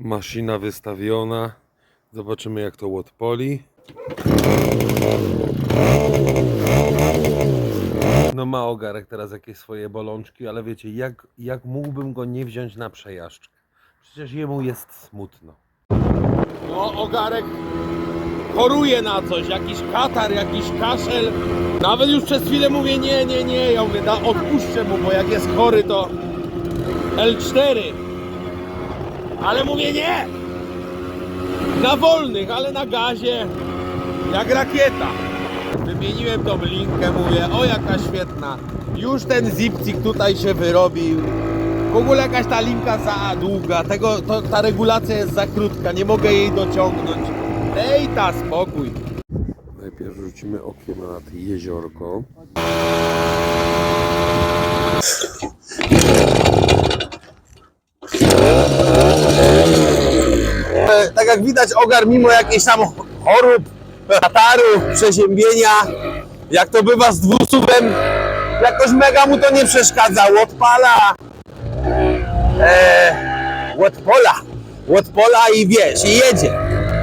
Maszyna wystawiona. Zobaczymy jak to odpoli. No ma ogarek teraz jakieś swoje bolączki, ale wiecie, jak, jak mógłbym go nie wziąć na przejażdżkę? Przecież jemu jest smutno. No, ogarek choruje na coś, jakiś katar, jakiś kaszel. Nawet już przez chwilę mówię nie, nie, nie. Ja mówię, da, odpuszczę mu, bo jak jest chory to L4. Ale mówię nie. Na wolnych, ale na gazie jak rakieta. Wymieniłem tą linkę, mówię, o jaka świetna. Już ten zipcik tutaj się wyrobił. W ogóle jakaś ta linka za długa, tego, to, ta regulacja jest za krótka, nie mogę jej dociągnąć. Dej ta spokój. Najpierw rzucimy okiem na to jeziorko. Tak jak widać, ogar mimo jakichś tam chorób, katarów, przeziębienia, jak to bywa z dwusuwem, jakoś mega mu to nie przeszkadza. Odpala, e, odpola i wiesz, i jedzie.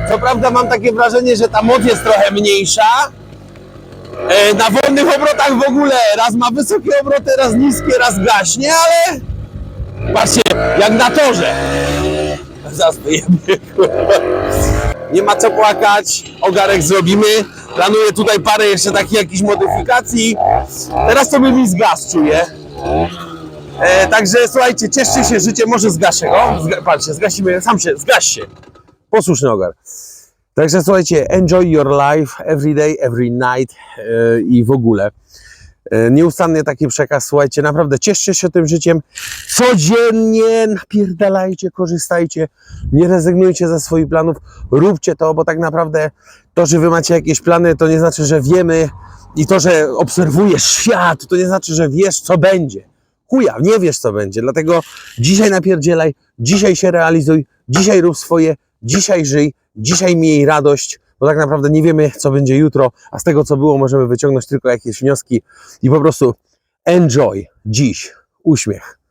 Co prawda mam takie wrażenie, że ta moc jest trochę mniejsza. E, na wolnych obrotach w ogóle raz ma wysokie obroty, raz niskie, raz gaśnie, ale patrzcie, jak na torze. Kurwa. Nie ma co płakać, ogarek zrobimy. Planuję tutaj parę jeszcze takich jakichś modyfikacji. Teraz by mi zgas czuję. E, także słuchajcie, cieszcie się życie, może zgaszę go. Zga patrzcie, zgasimy, sam się, zgaś się. Posłuszny ogar. Także słuchajcie, enjoy your life every day, every night e, i w ogóle. E, Nieustannie taki przekaz, słuchajcie, naprawdę cieszcie się tym życiem. Codziennie napierdalajcie, korzystajcie, nie rezygnujcie ze swoich planów, róbcie to, bo tak naprawdę to, że wy macie jakieś plany, to nie znaczy, że wiemy. I to, że obserwujesz świat, to nie znaczy, że wiesz, co będzie. Chuja, nie wiesz, co będzie, dlatego dzisiaj napierdzielaj, dzisiaj się realizuj, dzisiaj rób swoje, dzisiaj żyj, dzisiaj miej radość, bo tak naprawdę nie wiemy, co będzie jutro, a z tego, co było, możemy wyciągnąć tylko jakieś wnioski i po prostu enjoy dziś, uśmiech.